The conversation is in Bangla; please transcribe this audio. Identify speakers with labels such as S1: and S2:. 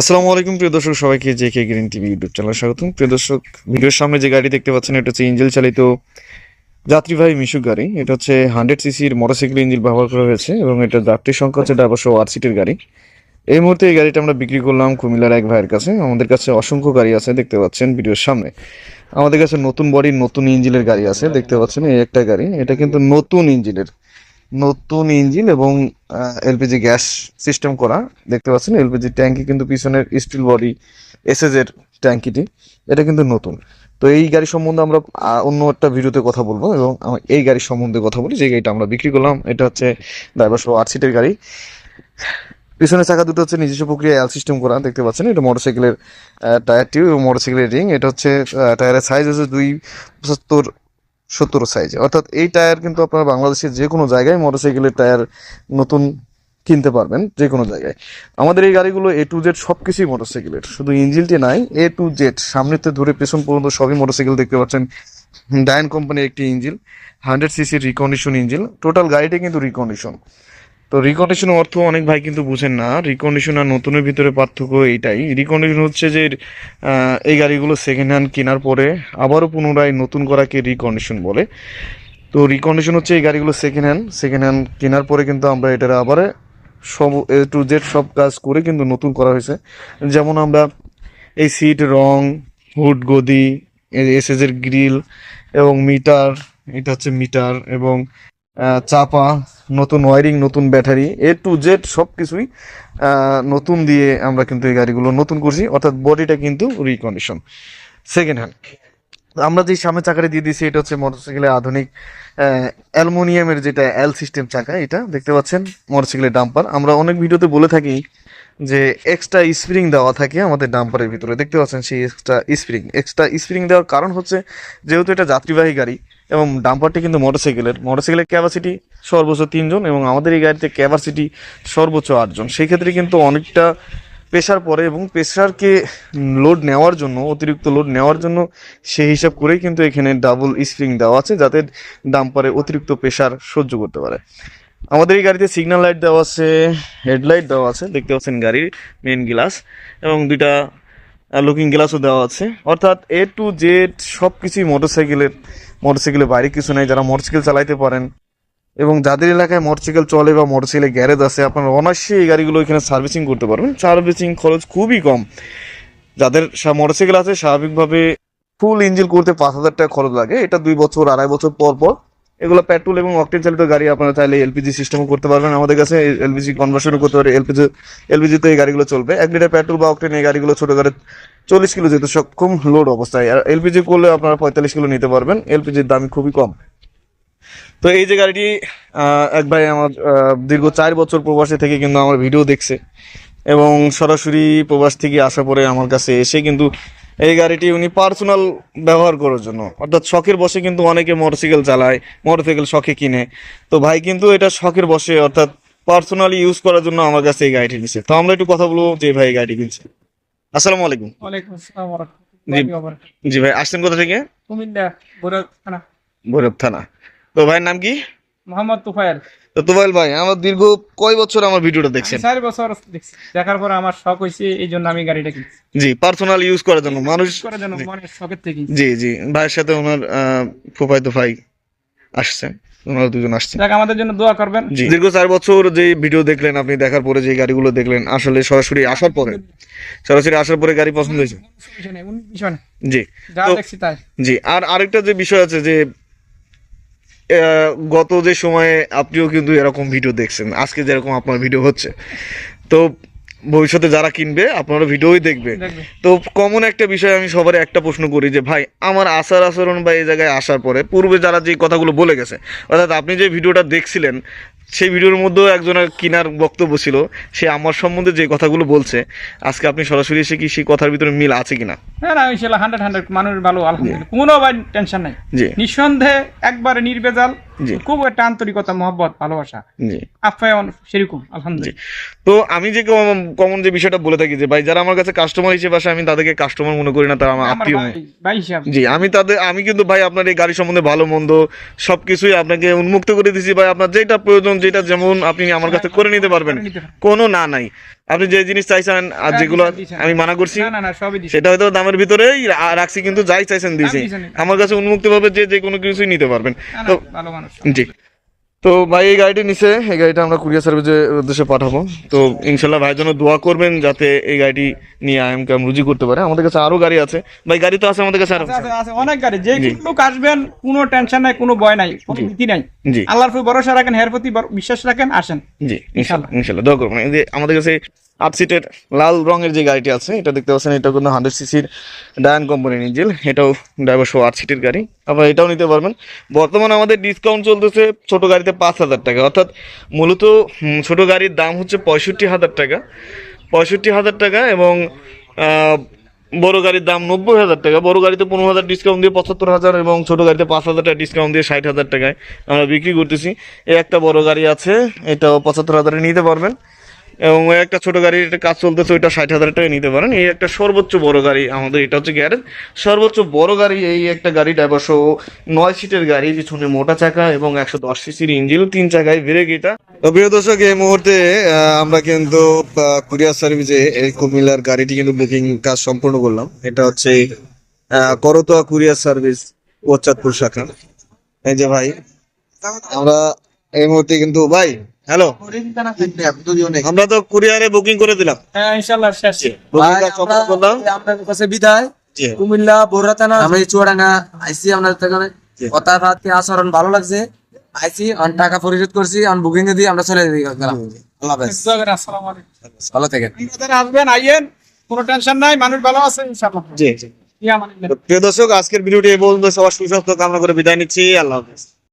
S1: আসসালামু আলাইকুম, প্রিয় দর্শক, সবাইকে J K Green TV YouTube চ্যানেলে স্বাগতম। প্রিয় দর্শক, ভিডিওর সামনে যে গাড়ি দেখতে পাচ্ছেন, এটা হচ্ছে ইঞ্জিল চালিত যাত্রীবাহী মিশুক গাড়ি। এটা হচ্ছে হান্ড্রেড সিসির মোটরসাইকেল ইঞ্জিন ব্যবহার করা হয়েছে এবং এটা যাত্রীর সংখ্যা হচ্ছে ডাবশো আর সিটের গাড়ি। এই মুহূর্তে এই গাড়িটা আমরা বিক্রি করলাম কুমিল্লার এক ভাইয়ের কাছে। আমাদের কাছে অসংখ্য গাড়ি আছে, দেখতে পাচ্ছেন ভিডিওর সামনে। আমাদের কাছে নতুন বডির নতুন ইঞ্জিনের গাড়ি আছে, দেখতে পাচ্ছেন এই একটা গাড়ি। এটা কিন্তু নতুন ইঞ্জিনের নতুন ইঞ্জিন এবং এলপিজি গ্যাস সিস্টেম করা। দেখতে পাচ্ছেন, এলপিজি ট্যাঙ্কি কিন্তু পিছনের স্টিল বডি এসএস এর ট্যাঙ্কিটি। এটা কিন্তু নতুন। তো এই গাড়ি সম্বন্ধে আমরা অন্য একটা ভিডিওতে কথা বলব এবং এই গাড়ির সম্বন্ধে কথা বলি। যে গাড়িটা আমরা বিক্রি করলাম, এটা হচ্ছে ড্রাইভার সহ আট সিটের গাড়ি। পিছনের চাকা দুটো হচ্ছে নিজস্ব প্রক্রিয়া এল সিস্টেম করা, দেখতে পাচ্ছেন। এটা মোটরসাইকেলের টায়ার টিউব এবং মোটরসাইকেলের রিং এটা হচ্ছে টায়ারের সাইজ হচ্ছে দুই পঁচাত্তর সত্তর সাইজ অর্থাৎ এই টায়ার কিন্তু আপনারা বাংলাদেশের যে কোনো জায়গায় মোটরসাইকেলের টায়ার নতুন কিনতে পারবেন যে কোনো জায়গায়। আমাদের এই গাড়িগুলো এ টু জেড সব কিছুই মোটরসাইকেলের শুধু ইঞ্জিনটি নাই এ টু জেড সামনেতে ধরে পেছন পর্যন্ত সবই মোটরসাইকেল দেখতে পাচ্ছেন। ডায়ন কোম্পানির একটি ইঞ্জিন হান্ড্রেড সিসির রিকন্ডিশন ইঞ্জিন টোটাল গাড়িটি কিন্তু রিকন্ডিশন তো রিকন্ডিশন অর্থ অনেক ভাই কিন্তু বুঝেন না। রিকন্ডিশন আর নতুনের ভিতরে পার্থক্য এইটাই। রিকন্ডিশন হচ্ছে যে এই গাড়িগুলো সেকেন্ড হ্যান্ড কেনার পরে আবারও পুনরায় নতুন করাকে রিকন্ডিশন বলে। তো রিকন্ডিশন হচ্ছে এই গাড়িগুলো সেকেন্ড হ্যান্ড সেকেন্ড হ্যান্ড কেনার পরে কিন্তু আমরা এটার আবার সব, এ টু জেড সব কাজ করে কিন্তু নতুন করা হয়েছে। যেমন আমরা এই সিট রং হুড গদি এসএস এর গ্রিল এবং মিটার এটা হচ্ছে মিটার এবং চাপা, নতুন ওয়ারিং নতুন ব্যাটারি এ টু জেড সব কিছুই নতুন দিয়ে আমরা কিন্তু এই গাড়িগুলো নতুন করছি, অর্থাৎ বডিটা কিন্তু রিকন্ডিশন সেকেন্ড হ্যান্ড আমরা যে সামনে চাকাটা দিয়ে দিয়েছি, এটা হচ্ছে মোটরসাইকেলের আধুনিক অ্যালুমিনিয়ামের যেটা এল সিস্টেম চাকা, এটা দেখতে পাচ্ছেন মোটরসাইকেলের ডাম্পার আমরা অনেক ভিডিওতে বলে থাকি যে এক্সট্রা স্প্রিং দেওয়া থাকে আমাদের ডাম্পারের ভিতরে। দেখতে পাচ্ছেন সেই এক্সট্রা স্প্রিং এক্সট্রা স্প্রিং দেওয়ার কারণ হচ্ছে, যেহেতু এটা যাত্রীবাহী গাড়ি এবং ডাম্পারটি কিন্তু মোটরসাইকেলের। মোটরসাইকেলের ক্যাপাসিটি সর্বোচ্চ তিনজন এবং আমাদের এই গাড়িতে ক্যাপাসিটি সর্বোচ্চ আটজন। সেই ক্ষেত্রে কিন্তু অনেকটা প্রেশার পড়ে এবং প্রেশারকে লোড নেওয়ার জন্য, অতিরিক্ত লোড নেওয়ার জন্য সেই হিসাব করেই কিন্তু এখানে ডাবল স্প্রিং দেওয়া আছে, যাতে ডাম্পারে অতিরিক্ত প্রেশার সহ্য করতে পারে। আমাদের এই গাড়িতে সিগন্যাল লাইট দেওয়া আছে হেডলাইট দেওয়া আছে, দেখতে পাচ্ছেন গাড়ির মেন গ্লাস এবং দুইটা লুকিং গ্লাসও দেওয়া আছে। অর্থাৎ এ টু জেড সব কিছুই মোটরসাইকেলের মোটরসাইকেলের বাইরে কিছু নেই, যারা মোটরসাইকেল চালাইতে পারেন। এবং যাদের এলাকায় মোটরসাইকেল চলে বা মোটরসাইকেলের গ্যারেজ আছে, আপনারা অনায়াসে এই গাড়িগুলো এখানে সার্ভিসিং করতে পারবেন। সার্ভিসিং খরচ খুবই কম। যাদের মোটরসাইকেল আছে, স্বাভাবিকভাবে ফুল ইঞ্জিন করতে পাঁচ হাজার টাকা খরচ লাগে। এটা দুই বছর, আড়াই বছর পর পর এগুলো পেট্রোল এবং অকটেন চালিত গাড়ি আপনারা চাইলে এলপিজি সিস্টেমও করতে পারবেন। আমাদের কাছে এলপিজি কনভার্সনও করতে পারে। এলপিজি এলপিজিতে এই গাড়িগুলো চলবে। এক লিটার পেট্রোল বা অকটেন এই গাড়িগুলো ছোট গাড়ি চল্লিশ কিলো যেতে সক্ষম লোড অবস্থায়। আর এলপিজি করলে আপনারা পঁয়তাল্লিশ কিলো নিতে পারবেন। এলপিজির দাম খুবই কম। তো এই যে গাড়িটি এক ভাই আমার দীর্ঘ চার বছর প্রবাসে থেকে কিন্তু আমার ভিডিও দেখছে। এবং সরাসরি প্রবাস থেকে আসার পরে আমার কাছে এসে কিন্তু এই গাড়িটি উনি পার্সোনাল ব্যবহার করার জন্য। অর্থাৎ শখের বসে কিন্তু অনেকে মোটরসাইকেল চালায় মোটরসাইকেল শখে কিনে। তো ভাই কিন্তু এটা শখের বসে অর্থাৎ পার্সোনালি ইউজ করার জন্য আমার কাছে এই গাড়িটি নিচ্ছে তো আমরা একটু কথা বলব যে ভাই গাড়িটি কিনছে। আসসালামু আলাইকুম। জি। ভাই আসছেন কোথা থেকে? ভৈরব থানা। তো ভাইয়ের নাম কি?
S2: মোহাম্মদ তুফাইল
S1: তো তোবাইল ভাই আমার দীর্ঘ কয় বছর আমার ভিডিওটা দেখছেন
S2: চার বছর দেখছি দেখার পর আমার শখ হয়েছে এই জন্য আমি গাড়িটা কিনছি
S1: জি পার্সোনাল ইউজ করার জন্য মানুষ
S2: করার জন্য মনের শখের থেকে
S1: জি জি ভাইয়ের সাথে ওনার আহ, ফুফায়তো আসছে ওনারা দুজন আসছে
S2: যাক আমাদের জন্য দোয়া করবেন
S1: দীর্ঘ চার বছর যে ভিডিও দেখলেন আপনি দেখার পরে যে গাড়িগুলো দেখলেন আসলে সরাসরি আসার পরে সরাসরি আসার পরে গাড়ি পছন্দ হয়েছে জি আর আরেকটা যে বিষয় আছে যে গত যে সময়ে আপনিও কিন্তু এরকম ভিডিও দেখছেন। আজকে যেরকম আপনার ভিডিও হচ্ছে। তো ভবিষ্যতে যারা কিনবে আপনারা ভিডিওই দেখবে তো কমন একটা বিষয় আমি সবারই একটা প্রশ্ন করি যে ভাই আমার আচার আচরণ বা এই জায়গায় আসার পরে পূর্বে যারা যে কথাগুলো বলে গেছে অর্থাৎ আপনি যে ভিডিওটা দেখছিলেন সেই ভিডিওর মধ্যেও একজনের কিনার বক্তব্য ছিল সে আমার সম্বন্ধে যে কথাগুলো বলছে আজকে আপনি সরাসরি এসে কি সেই কথার ভিতরে মিল আছে কিনা?
S2: না না ইনশাল্লাহ হান্ড্রেড হান্ড্রেড মানুষ ভালো আলহামদুলিল্লাহ। কোনো টেনশন নাই।
S1: জি।
S2: নিঃসন্দেহে একবারে নির্বেজাল। খুব একটা আন্তরিকতা মহব্বত ভালোবাসা। আপ্যায়ন সেরকম আলহামদুলিল্লাহ।
S1: তো আমি যে কমন যে বিষয়টা বলে থাকি যে ভাই যারা আমার কাছে কাস্টমার হিসেবে আসে আমি তাদেরকে কাস্টমার মনে করি না তারা আমার আত্মীয়
S2: ভাই ভাই
S1: জি আমি তাদের আমি কিন্তু ভাই আপনার এই গাড়ি সম্বন্ধে ভালো মন্দ সবকিছুই আপনাকে উন্মুক্ত করে দিছি ভাই আপনার যেটা প্রয়োজন যেটা যেমন আপনি আমার কাছে করে নিতে পারবেন। কোনো না নাই। আপনি যে জিনিস চাইছেন আর যেগুলো। আমি মানা করছি সেটা হয়তো দামের ভিতরেই রাখছি কিন্তু যাই চাইছেন
S2: দিয়েছি
S1: আমার কাছে উন্মুক্ত ভাবে যে যে কোনো কিছুই নিতে পারবেন। তো জি। তো ভাই এই গাড়িটি নিচে এই গাড়িটা আমরা কুরিয়ার সার্ভিসের উদ্দেশ্যে পাঠাবো। তো ইনশাল্লাহ ভাইয়ের জন্য দোয়া করবেন যাতে এই গাড়িটি নিয়ে আই এম রুজি করতে পারে। আমাদের কাছে আরও গাড়ি আছে। ভাই গাড়ি তো আছে আমাদের কাছে আরও।
S2: আছে, অনেক গাড়ি। যে। লোক আসবেন কোনো টেনশন নাই কোনো ভয় নাই কোনো ভীতি নাই।
S1: জি।
S2: আল্লাহর প্রতি ভরসা রাখেন হের প্রতি বিশ্বাস রাখেন আসেন।
S1: জি ইনশাল্লাহ ইনশাল্লাহ। দোয়া করবেন। আমাদের কাছে আট সিটের লাল রঙের যে গাড়িটি আছে, এটা দেখতে পাচ্ছেন, এটা কিন্তু হান্ড্রেড সিসির ডায়ান কোম্পানির ইঞ্জিল এটাও ড্রাইভার সহ আট সিটের গাড়ি। আপনারা এটাও নিতে পারবেন। বর্তমানে আমাদের ডিসকাউন্ট চলতেছে ছোট গাড়িতে পাঁচ হাজার টাকা। অর্থাৎ মূলত ছোট গাড়ির দাম হচ্ছে পঁয়ষট্টি হাজার টাকা। পঁয়ষট্টি হাজার টাকা এবং বড় গাড়ির দাম নব্বই হাজার টাকা। বড় গাড়িতে পনেরো হাজার ডিসকাউন্ট দিয়ে পঁচাত্তর হাজার এবং ছোট গাড়িতে পাঁচ হাজার টাকা ডিসকাউন্ট দিয়ে ষাট হাজার টাকায় আমরা বিক্রি করতেছি। এই একটা বড় গাড়ি আছে, এটাও পঁচাত্তর হাজারে নিতে পারবেন। এবং একটা ছোট গাড়ির একটা কাজ চলতেছে, ওইটা ষাট হাজার টাকা নিতে পারেন। এই একটা সর্বোচ্চ বড় গাড়ি, আমাদের এটা হচ্ছে গ্যারেজ। সর্বোচ্চ বড় গাড়ি এই একটা গাড়িটা সহ নয় সিটের গাড়ি, পিছনে মোটা চাকা এবং একশো দশ সিসির ইঞ্জিন, তিন চাকায় ব্রেক এটা। প্রিয় দর্শক, এই মুহূর্তে আমরা কিন্তু কুরিয়ার সার্ভিসে এই কুমিল্লার গাড়িটি কিন্তু বুকিং কাজ সম্পূর্ণ করলাম। এটা হচ্ছে করতোয়া কুরিয়ার সার্ভিস কোচাতপুর শাখা। এই যে ভাই, আমরা এই মুহূর্তে কিন্তু, ভাই হ্যালো। আমরা তো কুরিয়ারে বুকিং করে দিলাম।
S2: হ্যাঁ শেষ।
S3: কাছে বিদায়। কুমিল্লা বড়রা থানা আমি চুয়াডাঙ্গা আইসি আপনাদের আচরণ ভালো লাগছে। আইসি অন টাকা পরিশোধ করছি অন বুকিং দিয়ে আমরা চলে গেলাম আল্লাহ হাফেজ।
S2: আসসালামু আলাইকুম।
S3: ভালো থাকেন।
S2: আসবেন আইয়েন কোনো টেনশন নাই মানুষ ভালো আছে ইনশাআল্লাহ
S1: জি
S2: মানে
S1: প্রিয় দর্শক আজকের ভিডিওটি এই পর্যন্ত সবার সুস্বাস্থ্য কামনা করে বিদায় নিচ্ছি আল্লাহ হাফেজ।